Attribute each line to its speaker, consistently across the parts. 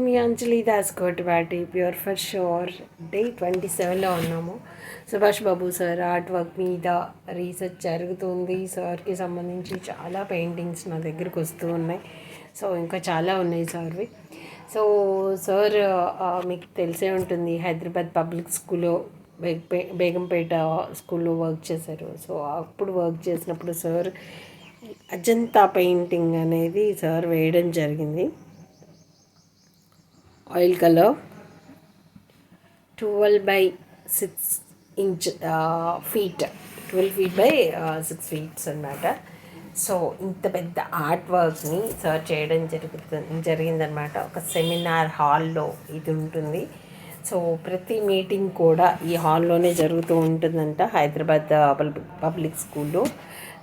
Speaker 1: Me Anjali Das Kotipati pure for sure day twenty సెవెన్లో ఉన్నాము. Subhash Babu sir art work మీద research జరుగుతుంది. సార్కి సంబంధించి చాలా పెయింటింగ్స్ నా దగ్గరకు వస్తూ ఉన్నాయి. సో ఇంకా చాలా ఉన్నాయి సార్వి. సో సార్ మీకు తెలిసే ఉంటుంది హైదరాబాద్ పబ్లిక్ స్కూల్లో బేగంపేట స్కూల్లో వర్క్ చేశారు. సో అప్పుడు వర్క్ చేసినప్పుడు సార్ అజంతా పెయింటింగ్ అనేది సార్ వేయడం జరిగింది. Oil colour twelve by six inch feet. Twelve feet by six feet అనమాట సో ఇంత పెద్ద ఆర్ట్ వర్క్ని సర్చ్ చేయడం జరుగుతుంది జరిగిందనమాట ఒక సెమినార్ హాల్లో ఇది ఉంటుంది. సో ప్రతి మీటింగ్ కూడా ఈ హాల్లోనే జరుగుతూ ఉంటుందంట. హైదరాబాద్ పబ్లిక్ స్కూల్లో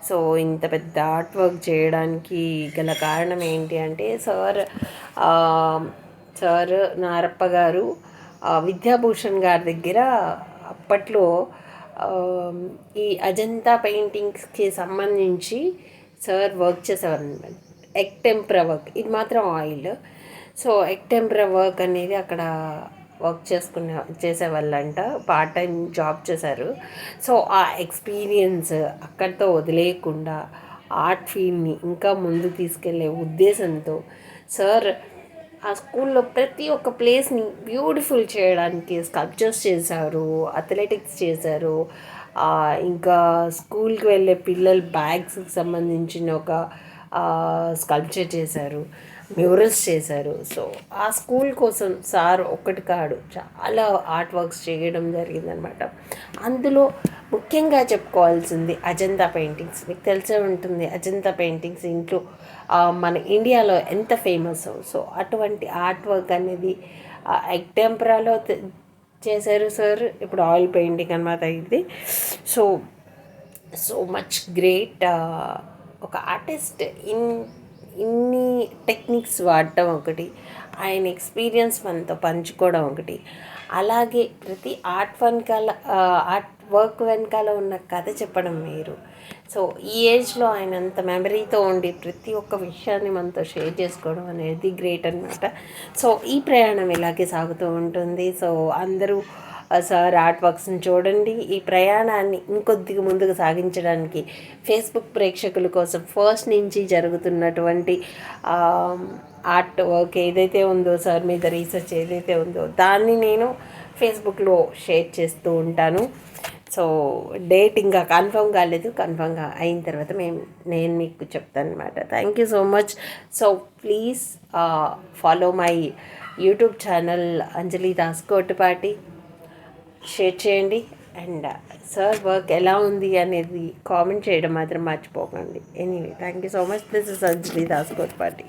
Speaker 1: సో ఇంత పెద్ద ఆర్ట్ వర్క్ చేయడానికి గల కారణం ఏంటి అంటే సార్ సార్ నారప్ప గారు విద్యాభూషణ్ గారి దగ్గర అప్పట్లో ఈ అజంతా పెయింటింగ్స్కి సంబంధించి సార్ వర్క్ చేసేవారు ఎక్టెంప్ర వర్క్ ఇది మాత్రం ఆయిల్. సో ఎక్టెంప్ర వర్క్ అనేది అక్కడ వర్క్ చేసుకునే చేసేవాళ్ళంట పార్ట్ టైం జాబ్ చేశారు. సో ఆ ఎక్స్పీరియన్స్ అక్కడితో వదిలేయకుండా ఆర్ట్ ఫీల్డ్ని ఇంకా ముందు తీసుకెళ్ళే ఉద్దేశంతో సార్ ఆ స్కూల్లో ప్రతి ఒక్క ప్లేస్ని బ్యూటిఫుల్ చేయడానికి స్కల్ప్చర్స్ చేశారు అథ్లెటిక్స్ చేశారు. ఇంకా స్కూల్కి వెళ్ళే పిల్లల బ్యాగ్స్కి సంబంధించిన ఒక స్కల్ప్చర్ చేశారు మ్యూరల్స్ చేశారు. సో ఆ స్కూల్ కోసం సార్ ఒక్కటి కాడు చాలా ఆర్ట్ వర్క్స్ చేయడం జరిగిందనమాట. అందులో ముఖ్యంగా చెప్పుకోవాల్సింది అజంతా పెయింటింగ్స్. మీకు తెలిసే ఉంటుంది అజంతా పెయింటింగ్స్ ఇంట్లో మన ఇండియాలో ఎంత ఫేమస్. సో అటువంటి ఆర్ట్ వర్క్ అనేది ఎగ్టెంపరాలో చేశారు సార్. ఇప్పుడు ఆయిల్ పెయింటింగ్ అనమాట ఇది. సో సో మచ్ గ్రేట్ ఒక ఆర్టిస్ట్ ఇన్ ఇన్ని టెక్నిక్స్ వాడటం ఒకటి. ఆయన ఎక్స్పీరియన్స్ మనతో పంచుకోవడం ఒకటి. అలాగే ప్రతి ఆర్ట్ వెనకాల ఆర్ట్ వర్క్ వెనకాల ఉన్న కథ చెప్పడం వేరు. సో ఈ ఏజ్లో ఆయన అంత మెమరీతో ఉండి ప్రతి ఒక్క విషయాన్ని మనతో షేర్ చేసుకోవడం అనేది గ్రేట్ అనమాట సో ఈ ప్రయాణం ఇలాగే సాగుతూ ఉంటుంది. సో అందరూ సార్ ఆర్ట్ వర్క్స్ని చూడండి. ఈ ప్రయాణాన్ని ఇంకొద్దిగా ముందుకు సాగించడానికి ఫేస్బుక్ ప్రేక్షకుల కోసం ఫస్ట్ నుంచి జరుగుతున్నటువంటి ఆర్ట్ వర్క్ ఏదైతే ఉందో సార్ మీద రీసెర్చ్ ఏదైతే ఉందో దాన్ని నేను ఫేస్బుక్లో షేర్ చేస్తూ ఉంటాను. సో డేట్ ఇంకా కన్ఫర్మ్ కాలేదు. కన్ఫర్మ్గా అయిన తర్వాత మేము నేను మీకు చెప్తాను అనమాట thank you so much. So please follow my YouTube channel Anjali Das Kotipati. Share చేయండి. అండ్ సార్ వర్క్ ఎలా ఉంది అనేది కామెంట్ చేయడం మాత్రం మర్చిపోకండి. Anyway thank you so much this is Anjali Das party